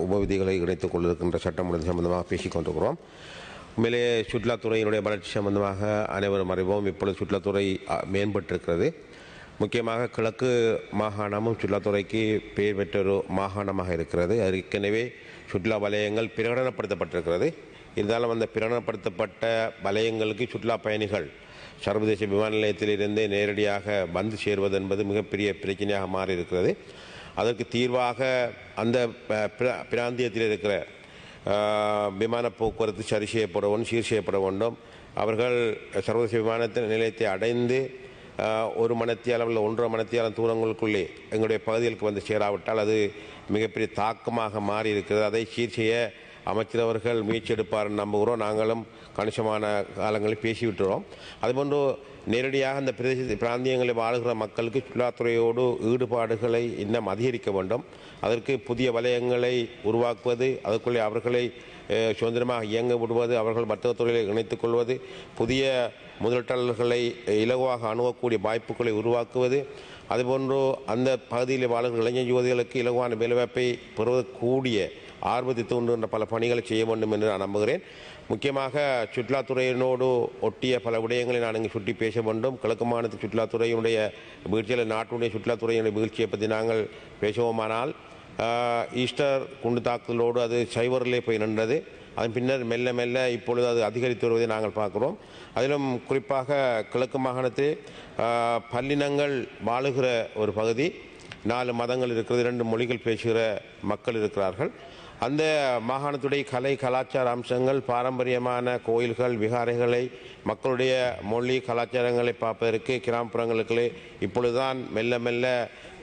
உபவிதிகளை இணைத்துக் கொண்டிருக்கின்ற சட்டமூலம் சம்பந்தமாக பேசிக் கொண்டிருக்கிறோம். உண்மையிலே சுற்றுலாத்துறையினுடைய வளர்ச்சி சம்பந்தமாக அனைவரும் அறிவோம். இப்பொழுது சுற்றுலாத்துறை மேம்பட்டிருக்கிறது. முக்கியமாக கிழக்கு மாகாணமும் சுற்றுலாத்துறைக்கு பெயர் பெற்ற ஒரு மாகாணமாக இருக்கிறது. ஏற்கனவே சுற்றுலா வலயங்கள் பிரகடனப்படுத்தப்பட்டிருக்கிறது. இருந்தாலும் அந்த பிரகடனப்படுத்தப்பட்ட வலயங்களுக்கு சுற்றுலா பயணிகள் சர்வதேச விமான நிலையத்திலிருந்தே நேரடியாக வந்து சேர்வது என்பது மிகப்பெரிய பிரச்சனையாக மாறி இருக்கிறது அதற்கு தீர்வாக அந்த பிராந்தியத்தில் இருக்கிற விமான போக்குவரத்து சரி செய்யப்பட வேண்டும் சீர் செய்யப்பட வேண்டும். அவர்கள் சர்வதேச விமான நிலையத்தை அடைந்து ஒரு ஒரு மணத்தியாலம் ஒன்றரை மணத்தியாலம் தூரங்களுக்குள்ளே எங்களுடைய பகுதிகளுக்கு வந்து சேராவிட்டால் அது மிகப்பெரிய தாக்கமாக மாறி இருக்கிறது அதை சீர் செய்ய அமைச்சர் அவர்கள் முயற்சி எடுப்பார்னு நம்புகிறோம். நாங்களும் கணிசமான காலங்களில் பேசிவிட்டுறோம். அதுபோன்று நேரடியாக அந்த பிரதேச பிராந்தியங்களில் வாழுகிற மக்களுக்கு சுற்றுலாத்துறையோடு ஈடுபாடுகளை இன்னும் அதிகரிக்க வேண்டும். அதற்கு புதிய வலயங்களை உருவாக்குவது அதற்குள்ளே அவர்களை சுதந்திரமாக இயங்க விடுவது அவர்கள் வர்த்தகத் துறையில் இணைத்துக் கொள்வது புதிய முதலீட்டாளர்களை இலகுவாக அணுகக்கூடிய வாய்ப்புகளை உருவாக்குவது அதுபோன்று அந்த பகுதியில் வாழ்கிற இளைஞர் யுவதிகளுக்கு இலகுவான வேலைவாய்ப்பை பெறுவதற்கூடிய ஆர்வத்தை தூண்டுகின்ற பல பணிகளை செய்ய வேண்டும் என்று நான் நம்புகிறேன். முக்கியமாக சுற்றுலாத்துறையினோடு ஒட்டிய பல விடயங்களை நான் இங்கு சுட்டி பேச வேண்டும். கிழக்கு மாநில சுற்றுலாத்துறையினுடைய வீழ்ச்சியில் நாட்டுடைய சுற்றுலாத்துறையினுடைய வீழ்ச்சியை பற்றி நாங்கள் பேசுவோமானால் ஈஸ்டர் குண்டு தாக்குதலோடு அது சைவரிலே போய் நின்றது. அதன் பின்னர் மெல்ல மெல்ல இப்பொழுது அது அதிகரித்து வருவதை நாங்கள் பார்க்கிறோம். அதிலும் குறிப்பாக கிழக்கு மாகாணத்தில் பல்லினங்கள் வாழுகிற ஒரு பகுதி. நாலு மதங்கள் இருக்கிறது இரண்டு மொழிகள் பேசுகிற மக்கள் இருக்கிறார்கள். அந்த மாகாணத்துடைய கலை கலாச்சார அம்சங்கள் பாரம்பரியமான கோயில்கள் விகாரைகளை மக்களுடைய மொழி கலாச்சாரங்களை பார்ப்பதற்கு கிராமப்புறங்களுக்கு இப்பொழுதுதான் மெல்ல மெல்ல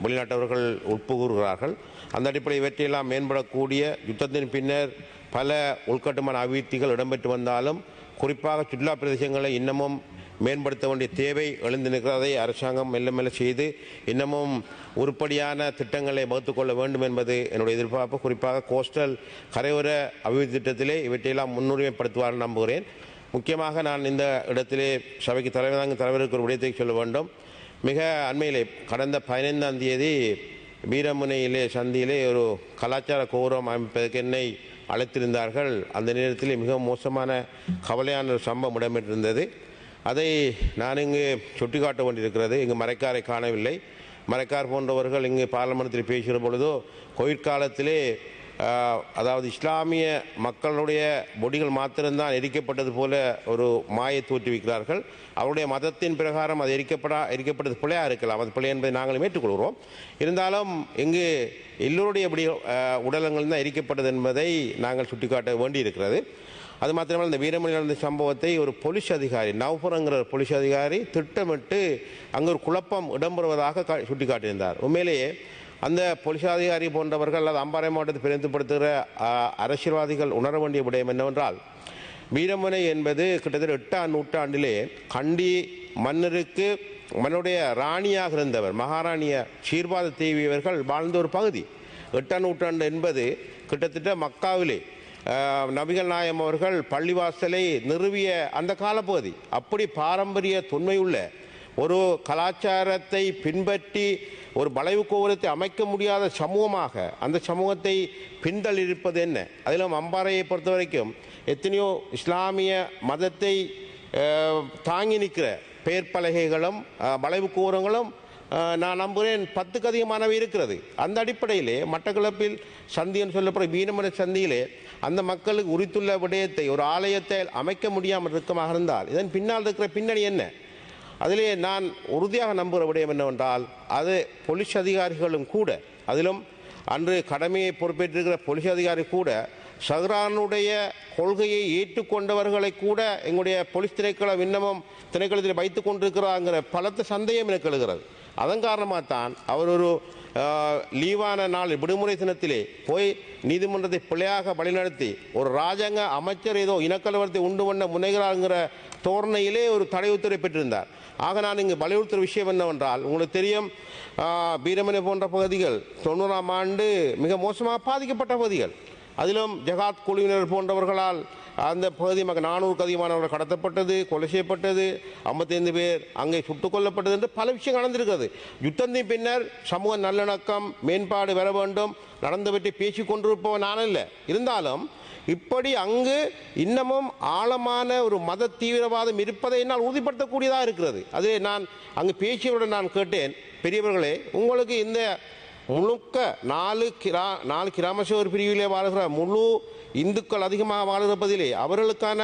வெளிநாட்டவர்கள் உட்புகுகிறார்கள். அந்த அடிப்படையில் இவற்றையெல்லாம் மேம்படக்கூடிய யுத்தத்தின் பின்னர் பல உள்கட்டுமான அபிவிருத்திகள் இடம்பெற்று வந்தாலும் குறிப்பாக சுற்றுலா பிரதேசங்களை இன்னமும் மேம்படுத்த வேண்டிய தேவை எழுந்து நிற்கிறதை அரசாங்கம் மெல்ல மெல்ல செய்து இன்னமும் உருப்படியான திட்டங்களை வகுத்துக் கொள்ள வேண்டும் என்பது என்னுடைய எதிர்பார்ப்பு. குறிப்பாக கோஸ்டல் கரையோர அபிவிருத்தி திட்டத்திலே இவற்றையெல்லாம் முன்னுரிமைப்படுத்துவார் நம்புகிறேன். முக்கியமாக நான் இந்த இடத்திலே சபைக்கு தலைவர் தாங்க தலைவருக்கு ஒரு விடயத்தை சொல்ல வேண்டும். மிக அண்மையிலே கடந்த பதினைந்தாம் தேதி வீரமுனையிலே சந்தியிலே ஒரு கலாச்சார கௌரவம் அமைப்பதற்கு என்னை அழைத்திருந்தார்கள். அந்த நேரத்தில் மிக மோசமான கவலையான ஒரு சம்பவம் இடம்பெற்றிருந்தது. அதை நான் இங்கு சுட்டிக்காட்ட வேண்டியிருக்கிறது. இங்கு மறைக்காரை காணவில்லை. மறைக்கார் போன்றவர்கள் இங்கு பார்லமெண்டத்தில் பேசுகிற பொழுதோ கோவிட் காலத்திலே அதாவது இஸ்லாமிய மக்களுடைய பொடிகள் மாத்திரம்தான் எரிக்கப்பட்டது போல ஒரு மாயை தோற்றுவிக்கிறார்கள் அவருடைய மதத்தின் பிரகாரம் அது எரிக்கப்படா எரிக்கப்பட்டது பிழையாக இருக்கலாம். அது பிழை என்பதை நாங்களும் ஏற்றுக்கொள்கிறோம். இருந்தாலும் இங்கு எல்லோருடைய எப்படி உடலங்கள் தான் எரிக்கப்பட்டது என்பதை நாங்கள் சுட்டிக்காட்ட வேண்டியிருக்கிறது. அது மாத்திரமல்ல இந்த வீரமணி நடந்த சம்பவத்தை ஒரு போலீஸ் அதிகாரி நவபுரங்கிற போலீஸ் அதிகாரி திட்டமிட்டு அங்கு ஒரு குழப்பம் இடம்பெறுவதாக சுட்டிக்காட்டியிருந்தார். உண்மையிலேயே அந்த போலீஸ் அதிகாரி போன்றவர்கள் அல்லது அம்பாறை மாவட்டத்தை பிரதிநிதிப்படுத்துகிற அரசியல்வாதிகள் உணர வேண்டிய விடயம் என்னவென்றால் வீரமுனை என்பது கிட்டத்தட்ட எட்டாம் நூற்றாண்டிலே கண்டி மன்னருக்கு மன்னுடைய ராணியாக இருந்தவர் மகாராணிய சீர்பாத தேவியவர்கள் வாழ்ந்த ஒரு பகுதி. எட்டாம் நூற்றாண்டு என்பது கிட்டத்தட்ட மக்காவிலே நபிகள் நாயம் அவர்கள் பள்ளிவாசலை நிறுவிய அந்த காலப்பகுதி. அப்படி பாரம்பரிய தொன்மையுள்ள ஒரு கலாச்சாரத்தை பின்பற்றி ஒரு வளைவு கோபுரத்தை அமைக்க முடியாத சமூகமாக அந்த சமூகத்தை பின்தள்ளிருப்பது என்ன? அதிலும் அம்பாறையை பொறுத்த வரைக்கும் எத்தனையோ இஸ்லாமிய மதத்தை தாங்கி நிற்கிற பெயர் பலகைகளும் வளைவு கோபுரங்களும் நான் நம்புகிறேன் பத்துக்கு அதிகமானவை இருக்கிறது. அந்த அடிப்படையிலே மட்டக்களப்பில் சந்தின்னு சொல்லப்படுற வீரமணி சந்தியிலே அந்த மக்களுக்கு உரித்துள்ள விடயத்தை ஒரு ஆலயத்தை அமைக்க முடியாமல் இருக்கமாக இருந்தால் இதன் பின்னால் இருக்கிற பின்னணி என்ன? அதிலே நான் உறுதியாக நம்புகிற விடயம் என்னவென்றால் அது போலீஸ் அதிகாரிகளும் கூட அதிலும் அன்று கடமையை பொறுப்பேற்றிருக்கிற போலீஸ் அதிகாரி கூட சஹ்ரானுடைய கொள்கையை ஏற்றுக்கொண்டவர்களை கூட எங்களுடைய போலீஸ் திணைக்களம் இன்னமும் திணைக்களத்தில் வைத்து கொண்டிருக்கிறாங்கிற பலத்த சந்தேகம் எனக்கு எழுகிறது. அதன் காரணமாக தான் அவர் ஒரு லீவான நாள் விடுமுறை தினத்திலே போய் நீதிமன்றத்தை பிழையாக வழிநடத்தி ஒரு ராஜாங்க அமைச்சர் ஏதோ இனக்கலவரத்தை உண்டு பண்ண முனைகிறாருங்கிற தோரணையிலே ஒரு தடை உத்தரவை பெற்றிருந்தார். ஆக நான் இங்கு வலியுறுத்துகிற விஷயம் என்னவென்றால் உங்களுக்கு தெரியும் பீரமனை போன்ற பகுதிகள் தொண்ணூறாம் ஆண்டு மிக மோசமாக பாதிக்கப்பட்ட பகுதிகள். அதிலும் ஜகாத் குழுவினர் போன்றவர்களால் அந்த பகுதி மக்கள் நானூறுக்கு அதிகமானவர்கள் கடத்தப்பட்டது கொலை செய்யப்பட்டது ஐம்பத்தைந்து பேர் அங்கே சுட்டுக் கொல்லப்பட்டது என்று பல விஷயம் நடந்திருக்கிறது. யுத்தத்தின் பின்னர் சமூக நல்லிணக்கம் மேம்பாடு வர வேண்டும் நடந்தவற்றை பேசி கொண்டிருப்பவன் நான் இல்லை இருந்தாலும் இப்படி அங்கு இன்னமும் ஆழமான ஒரு மத தீவிரவாதம் இருப்பதை என்னால் உறுதிப்படுத்தக்கூடியதாக இருக்கிறது. அது நான் அங்கு பேசியவுடன் நான் கேட்டேன். பெரியவர்களே உங்களுக்கு இந்த முழுக்க நாலு கிரா நாலு கிராமசோர் பிரிவிலே வாழ்கிற முழு இந்துக்கள் அதிகமாக வாழ்கிற பதிலே அவர்களுக்கான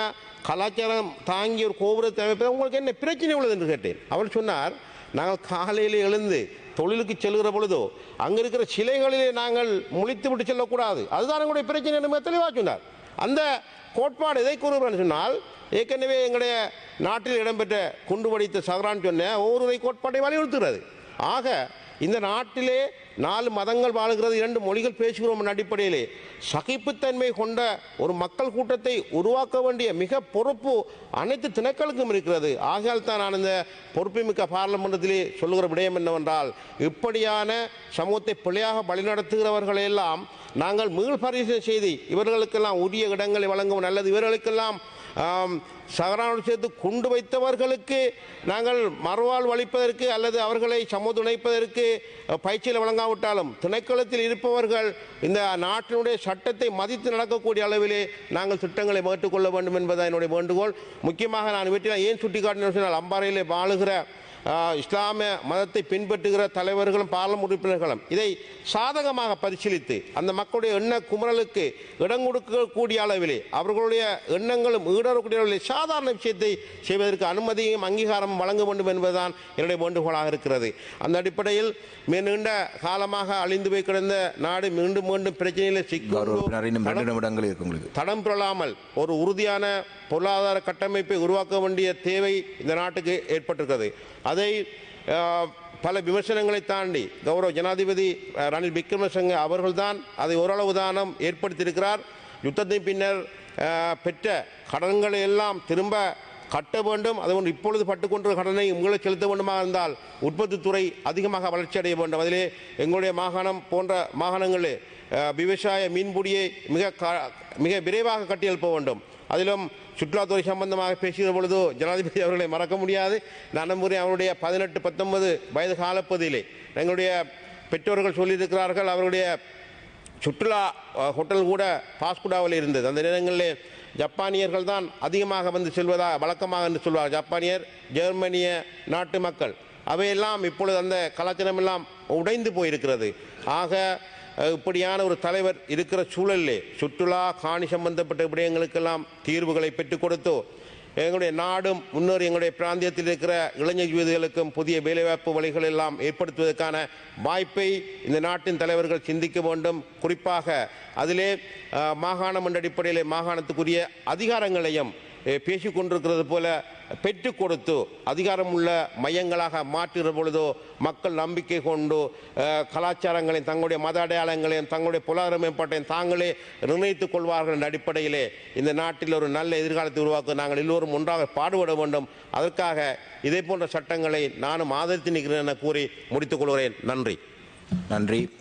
கலாச்சாரம் தாங்கிய ஒரு கோபுரத்தை அமைப்பது உங்களுக்கு என்ன பிரச்சனை உள்ளது என்று கேட்டேன். அவர் சொன்னார் நாங்கள் காலையில் எழுந்து தொழிலுக்கு செல்கிற பொழுதோ அங்கே இருக்கிற சிலைகளிலே நாங்கள் முழித்து விட்டு செல்லக்கூடாது. அதுதான் எங்களுடைய பிரச்சனை என்று தெளிவாக சொன்னார். அந்த கோட்பாடு எதை கூறுகிறேன் சொன்னால் ஏற்கனவே எங்களுடைய நாட்டில் இடம்பெற்ற குண்டு வடித்த சகரான் சொன்ன ஒவ்வொரு கோட்பாட்டை வலியுறுத்துகிறது. ஆக இந்த நாட்டிலே நாலு மதங்கள் வாழுகிறது இரண்டு மொழிகள் பேசுகிறோம் அடிப்படையிலே. சகிப்புத்தன்மை கொண்ட ஒரு மக்கள் கூட்டத்தை உருவாக்க வேண்டிய மிக பொறுப்பு அனைத்து திணைக்களுக்கும் இருக்கிறது. ஆகையால் தான் நான் இந்த பொறுப்புமிக்க பார்லமெண்டத்திலே சொல்லுகிற விடயம் என்னவென்றால் இப்படியான சமூகத்தை பிழையாக வழிநடத்துகிறவர்களை எல்லாம் நாங்கள் மீள் பரிசீலனை செய்து இவர்களுக்கெல்லாம் உரிய இடங்களை வழங்கவும் நல்லது இவர்களுக்கெல்லாம் ஆம், சேர்த்து குண்டு வைத்தவர்களுக்கு நாங்கள் மறுவாழ்வு அளிப்பதற்கு அல்லது அவர்களை சமதுணைப்பதற்கு பயிற்சியில் வழங்காவிட்டாலும் திணைக்களத்தில் இருப்பவர்கள் இந்த நாட்டினுடைய சட்டத்தை மதித்து நடக்கக்கூடிய அளவிலே நாங்கள் திட்டங்களை மேற்றுக்கொள்ள வேண்டும் என்பது என்னுடைய வேண்டுகோள். முக்கியமாக நான் வீட்டில் ஏன் சுட்டிக்காட்டினேன் சொன்னால் அம்பாறையிலே வாழுகிற இஸ்லாமிய மதத்தை பின்பற்றுகிற தலைவர்களும் பாராளுமன்ற உறுப்பினர்களும் இதை சாதகமாக பரிசீலித்து அந்த மக்களுடைய எண்ண குமரலுக்கு இடம் கொடுக்கக்கூடிய அளவிலே அவர்களுடைய எண்ணங்களும் ஈடறக்கூடிய அளவிலே சாதாரண விஷயத்தை செய்வதற்கு அனுமதியும் அங்கீகாரமும் வழங்க வேண்டும் என்பதுதான் என்னுடைய வேண்டுகோளாக இருக்கிறது. அந்த அடிப்படையில் மிக நீண்ட காலமாக அழிந்து போய் கிடந்த நாடு மீண்டும் மீண்டும் பிரச்சனையில் கௌரவ உறுப்பினர் இன்னும் சிக்கி ரெண்டு நிமிடங்கள் இருக்கு உங்களுக்கு. தடம் புரளாமல் ஒரு உறுதியான பொருளாதார கட்டமைப்பை உருவாக்க வேண்டிய தேவை இந்த நாட்டுக்கு ஏற்பட்டிருக்கிறது. அதை பல விமர்சனங்களை தாண்டி கௌரவ ஜனாதிபதி ரணில் விக்ரமசிங்க அவர்கள்தான் அதை ஓரளவு தானம் ஏற்படுத்தியிருக்கிறார். யுத்தத்தின் பின்னர் பெற்ற கடன்களை எல்லாம் திரும்ப கட்ட வேண்டும். அதுபோன்று இப்பொழுது பட்டுக்கொண்ட கடனை உங்களை செலுத்த வேண்டுமாக இருந்தால் உற்பத்தித்துறை அதிகமாக வளர்ச்சி அடைய வேண்டும். அதிலே எங்களுடைய மாகாணம் போன்ற மாகாணங்களில் விவசாய மீன்பிடியை மிக க- மிக விரைவாக கட்டியெழுப்ப வேண்டும். அதிலும் சுற்றுலாத்துறை சம்பந்தமாக பேசுகிற பொழுது ஜனாதிபதி அவர்களை மறக்க முடியாது. நான் முறை அவருடைய பதினெட்டு பத்தொன்பது வயது காலப்பகுதியிலே எங்களுடைய பெற்றோர்கள் சொல்லியிருக்கிறார்கள் அவருடைய சுற்றுலா ஹோட்டல் கூட பாஸ்குடாவில் இருந்தது. அந்த நேரங்களில் ஜப்பானியர்கள் தான் அதிகமாக வந்து செல்வதாக வழக்கமாக என்று சொல்வார் ஜப்பானியர் ஜெர்மனிய நாட்டு மக்கள். அவையெல்லாம் இப்பொழுது அந்த கலாச்சாரம் எல்லாம் உடைந்து போயிருக்கிறது. ஆக இப்படியான ஒரு தலைவர் இருக்கிற சூழலிலே சுற்றுலா காணி சம்பந்தப்பட்ட விடயங்களுக்கெல்லாம் தீர்வுகளை பெற்றுக் கொடுத்தோ எங்களுடைய நாடும் முன்னோர் எங்களுடைய பிராந்தியத்தில் இருக்கிற இளைஞர் யுவதிகளுக்கும் புதிய வேலைவாய்ப்பு வழிகள் எல்லாம் ஏற்படுத்துவதற்கான வாய்ப்பை இந்த நாட்டின் தலைவர்கள் சிந்திக்க வேண்டும். குறிப்பாக அதிலே அஹ், மாகாணம் என்ற அடிப்படையிலே மாகாணத்துக்குரிய அதிகாரங்களையும் பேசிக்கொண்டிருக்கிறது பேசிக் கொண்டிருக்கிறது போல பெற்றுக் கொடுத்து அதிகாரமுள்ள மையங்களாக மாற்றுகிற பொழுதோ மக்கள் நம்பிக்கை கொண்டு கலாச்சாரங்களையும் தங்களுடைய மத அடையாளங்களையும் தங்களுடைய பொருளாதார மேம்பாட்டையும் தாங்களே நிர்ணயித்துக் கொள்வார்கள் என்ற அடிப்படையிலே இந்த நாட்டில் ஒரு நல்ல எதிர்காலத்தை உருவாக்க நாங்கள் எல்லோரும் ஒன்றாக பாடுபட வேண்டும். அதற்காக இதே போன்ற சட்டங்களை நானும் ஆதரித்து நிற்கிறேன் என கூறி முடித்துக் கொள்கிறேன். நன்றி. நன்றி.